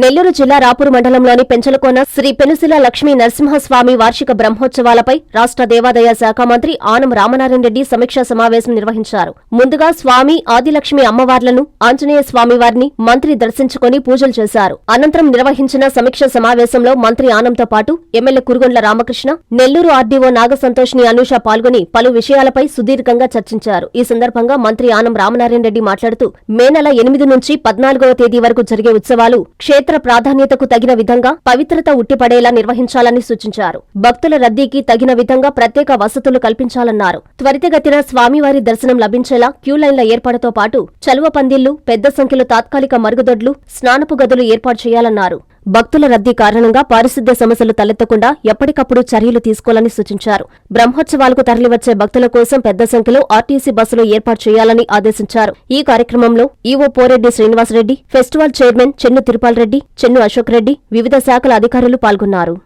నెల్లూరు జిల్లా రాపూరు మండలంలోని పెంచలకోన శ్రీ పెనుసిల లక్ష్మీ నరసింహస్వామి వార్షిక బ్రహ్మోత్సవాలపై రాష్ట్ర దేవాదాయ శాఖ మంత్రి ఆనం రామనారాయణరెడ్డి సమీక్షా సమావేశం నిర్వహించారు. ముందుగా స్వామి ఆదిలక్ష్మి అమ్మవార్లను ఆంజనేయ స్వామి వారిని మంత్రి దర్శించుకుని పూజలు చేశారు. అనంతరం నిర్వహించిన సమీక్ష సమావేశంలో మంత్రి ఆనంతో పాటు ఎమ్మెల్యే కురుగొండ్ల రామకృష్ణ నెల్లూరు ఆర్డీఓ నాగసంతోష్ని అనూష పాల్గొని పలు విషయాలపై సుదీర్ఘంగా చర్చించారు. ఈ సందర్భంగా మంత్రి ఆనం రామనారాయణరెడ్డి మాట్లాడుతూ మే నెల ఎనిమిది నుంచి పద్నాలుగవ తేదీ వరకు జరిగే ఉత్సవాలు క్షేత్ర ప్రాధాన్యతకు తగిన విధంగా పవిత్రత ఉట్టిపడేలా నిర్వహించాలని సూచించారు. భక్తుల రద్దీకి తగిన విధంగా ప్రత్యేక వసతులు కల్పించాలన్నారు. త్వరితగతిన స్వామివారి దర్శనం లభించేలా క్యూలైన్ల ఏర్పాటుతో పాటు చలువ పందిళ్ళు పెద్ద సంఖ్యలో తాత్కాలిక మరుగుదొడ్లు స్నానపు గదులు ఏర్పాటు చేయాలన్నారు. భక్తుల రద్దీ కారణంగా పారిశుద్ధ్య సమస్యలు తలెత్తకుండా ఎప్పటికప్పుడు చర్యలు తీసుకోవాలని సూచించారు. బ్రహ్మోత్సవాలకు తరలివచ్చే భక్తుల కోసం పెద్ద సంఖ్యలో ఆర్టీసీ బస్సులు ఏర్పాటు చేయాలని ఆదేశించారు. ఈ కార్యక్రమంలో EO Poreddy Srinivasa Reddy festival chairman Chennu Tirupal Reddy Chennu Ashok Reddy వివిధ శాఖల అధికారులు పాల్గొన్నారు.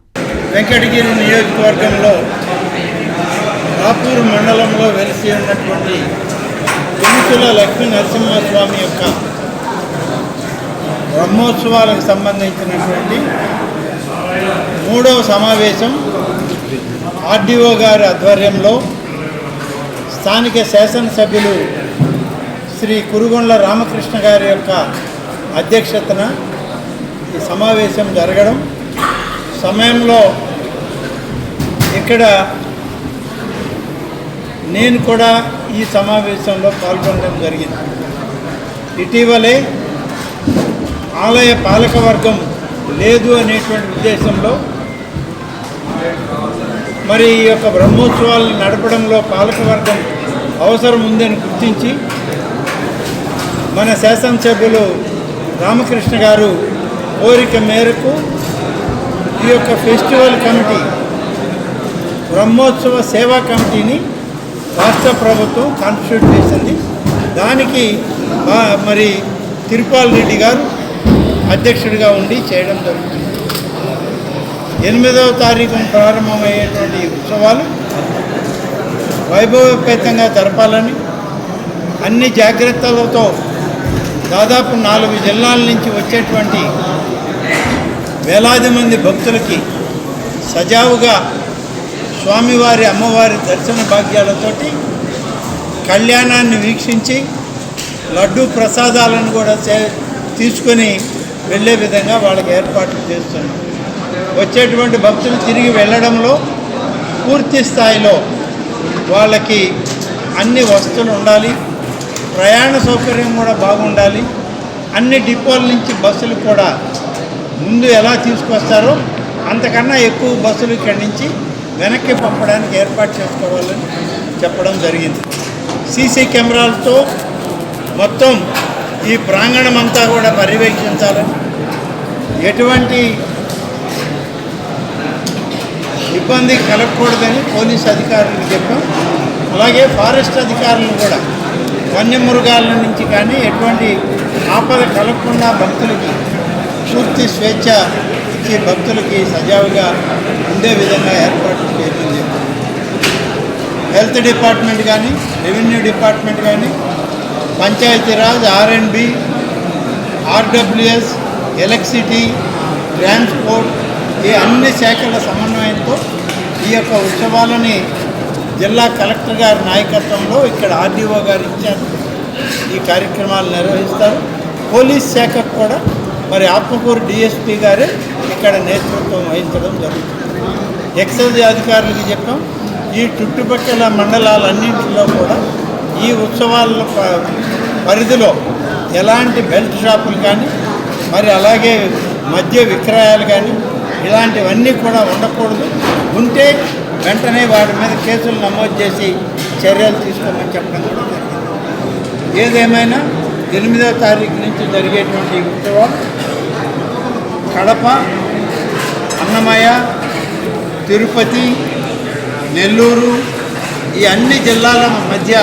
వెంకటగిరి నియోజకవర్గంలో రాపూర్ మండలంలో వెలిసి ఉన్నటువంటి లక్ష్మీ నరసింహస్వామి యొక్క బ్రహ్మోత్సవాలకు సంబంధించినటువంటి మూడవ సమావేశం ఆర్డీఓ గారి ఆధ్వర్యంలో స్థానిక శాసనసభ్యులు శ్రీ కురుగొండ్ల రామకృష్ణ గారి యొక్క అధ్యక్షతన ఈ సమావేశం జరగడం. సమయంలో ఇక్కడ నేను కూడా ఈ సమావేశంలో పాల్గొనడం జరిగింది. ఇటీవలే ఆలయ పాలకవర్గం లేదు అనేటువంటి ఉద్దేశంలో మరి ఈ యొక్క బ్రహ్మోత్సవాలను నడపడంలో పాలకవర్గం అవసరం ఉందని గుర్తించి మన శాసనసభ్యులు రామకృష్ణ గారు కోరిక మేరకు ఈ యొక్క ఫెస్టివల్ కమిటీ బ్రహ్మోత్సవ సేవా కమిటీని రాష్ట్ర ప్రభుత్వం కాన్స్టిట్యూట్ చేసింది. దానికి మరి తిరుపాల్ రెడ్డి గారు అధ్యక్షుడిగా ఉండి చేయడం జరుగుతుంది. ఎనిమిదవ తారీఖున ప్రారంభమయ్యేటువంటి ఉత్సవాలు వైభవపేతంగా జరపాలని అన్ని జాగ్రత్తలతో దాదాపు నాలుగు జిల్లాల నుంచి వచ్చేటువంటి వేలాది మంది భక్తులకి సజావుగా స్వామివారి అమ్మవారి దర్శన భాగ్యాలతోటి కళ్యాణాన్ని వీక్షించి లడ్డు ప్రసాదాలను కూడా చే- తీసుకొని వెళ్ళే విధంగా వాళ్ళకి ఏర్పాట్లు చేస్తున్నాం. వచ్చేటువంటి భక్తులు తిరిగి వెళ్ళడంలో పూర్తి స్థాయిలో వాళ్ళకి అన్ని వస్తువులు ఉండాలి ప్రయాణ సౌకర్యం కూడా బాగుండాలి అన్ని డిపోల నుంచి బస్సులు కూడా ముందు ఎలా తీసుకొస్తారో అంతకన్నా ఎక్కువ బస్సులు ఇక్కడి నుంచి వెనక్కి పంపడానికి ఏర్పాటు చేసుకోవాలని చెప్పడం జరిగింది. సీసీ కెమెరాలతో మొత్తం ఈ ప్రాంగణం అంతా కూడా పర్యవేక్షించాలని ఎటువంటి ఇబ్బంది కలగకూడదని పోలీస్ అధికారులకు చెప్పాం. అలాగే ఫారెస్ట్ అధికారులు కూడా వన్యమృగాల నుంచి కానీ ఎటువంటి ఆపద కలగకుండా భక్తులకి పూర్తి స్వేచ్ఛ ఇచ్చి భక్తులకి సజావుగా ఉండే విధంగా ఏర్పాట్లు చేయడం హెల్త్ డిపార్ట్మెంట్ కానీ రెవెన్యూ డిపార్ట్మెంట్ కానీ పంచాయతీరాజ్ ఆర్ఎండ్బి ఆర్డబ్ల్యూఎస్ ఎలక్ట్రిసిటీ ట్రాన్స్పోర్ట్ ఈ అన్ని శాఖల సమన్వయంతో ఈ యొక్క ఉత్సవాలని జిల్లా కలెక్టర్ గారి నాయకత్వంలో ఇక్కడ ఆర్డీఓ గారు ఇచ్చారు. ఈ కార్యక్రమాలు నిర్వహిస్తారు. పోలీస్ శాఖకు కూడా మరి ఆత్మకూరు డిఎస్పీ గారే ఇక్కడ నేతృత్వం వహించడం జరుగుతుంది. ఎక్సైజ్ అధికారులకు చెప్పాం. ఈ చుట్టుపక్కల మండలాలన్నింటిలో కూడా ఈ ఉత్సవాల ప- పరిధిలో ఎలాంటి బెల్ట్ షాపులు కానీ మరి అలాగే మద్య విక్రయాలు కానీ ఇలాంటివన్నీ కూడా ఉండకూడదు. ఉంటే వెంటనే వాటి మీద కేసులు నమోదు చేసి చర్యలు తీసుకోమని చెప్పడం కూడా జరిగింది. ఏదేమైనా ఎనిమిదో తారీఖు నుంచి జరిగేటువంటి ఉత్సవం కడప అన్నమయ్య తిరుపతి నెల్లూరు ఈ అన్ని జిల్లాల మధ్య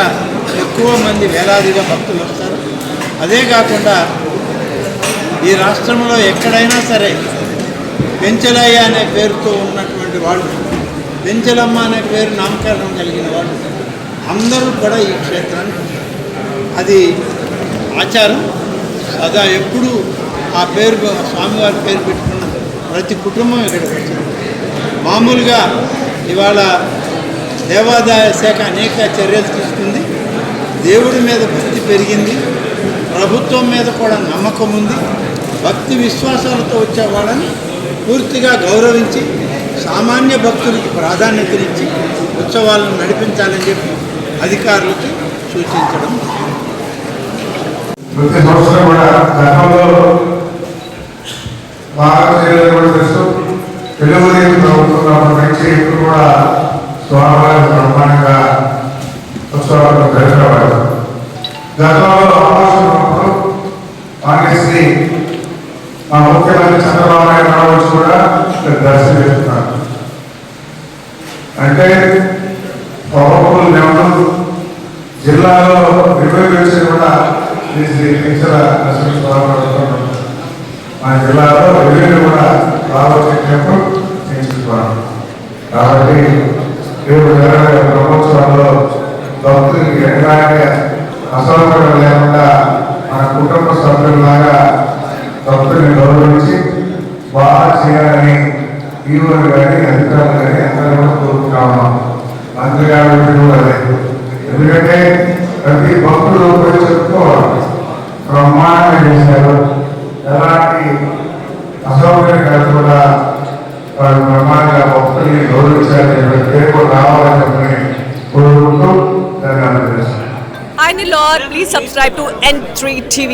ఎక్కువ మంది వేలాదిగా భక్తులు వస్తారు. అదే కాకుండా ఈ రాష్ట్రంలో ఎక్కడైనా సరే పెంచలయ్య అనే పేరుతో ఉన్నటువంటి వాళ్ళు పెంచలమ్మ అనే పేరు నామకరణం కలిగిన వాళ్ళు అందరూ కూడా ఈ క్షేత్రానికి అది ఆచారం. సదా ఎప్పుడూ ఆ పేరు స్వామివారి పేరు పెట్టుకున్న ప్రతి కుటుంబం ఇక్కడికి వచ్చింది మామూలుగా ఇవాళ దేవాదాయ శాఖ అనేక చర్యలు తీసుకుంటుంది దేవుడి మీద భక్తి పెరిగింది. ప్రభుత్వం మీద కూడా నమ్మకం ఉంది. భక్తి విశ్వాసాలతో వచ్చేవాళ్ళని పూర్తిగా గౌరవించి సామాన్య భక్తులకి ప్రాధాన్యతనిచ్చి ఉత్సవాలను నడిపించాలని చెప్పి అధికారులకి సూచించడం ప్రతి సంవత్సరం కూడా గతంలో బాగా కూడా తెలుసు తెలుగుదేశం ప్రభుత్వం నుంచి ఇప్పుడు కూడా స్వామి ముఖ్యమంత్రి చంద్రబాబు నాయుడు గారు కూడా ఇక్కడ దర్శనం చేస్తున్నారు. అంటే పవర్ఫుల్ లెవెల్ జిల్లాలో నిర్వహించి కూడా శ్రీ వెంకటేశ్వర మా జిల్లాలో రెవెన్యూ కూడా రావచ్చు చేయించుకోవాలి కాబట్టి రేపు జరగబోయే బ్రహ్మోత్సవాల్లో భక్తులకి ఎలాంటి అసౌకర్యం లేకుండా మన కుటుంబ సభ్యుల్లాగా భక్తుల్ని గౌరవించి బాగా చేయాలని ఈవోలు కానీ అధికారులు కానీ అందరూ కూడా కోరుకుంటా ఉన్నాం. మంత్రి కూడా అదే ఎందుకంటే ప్రతి భక్తులు పోయి చెప్పుకోవాలి. బ్రహ్మాండంగా చేశారు. ఎలాంటి అసౌకర్యం కాకుండా వాళ్ళు బ్రహ్మాండంగా భక్తుల్ని గౌరవించాలని పేరు రావాలని చెప్పని కోరుకుంటూ ధన్యవాదాలు చేస్తాను Hi Nilor, please subscribe to N3 TV.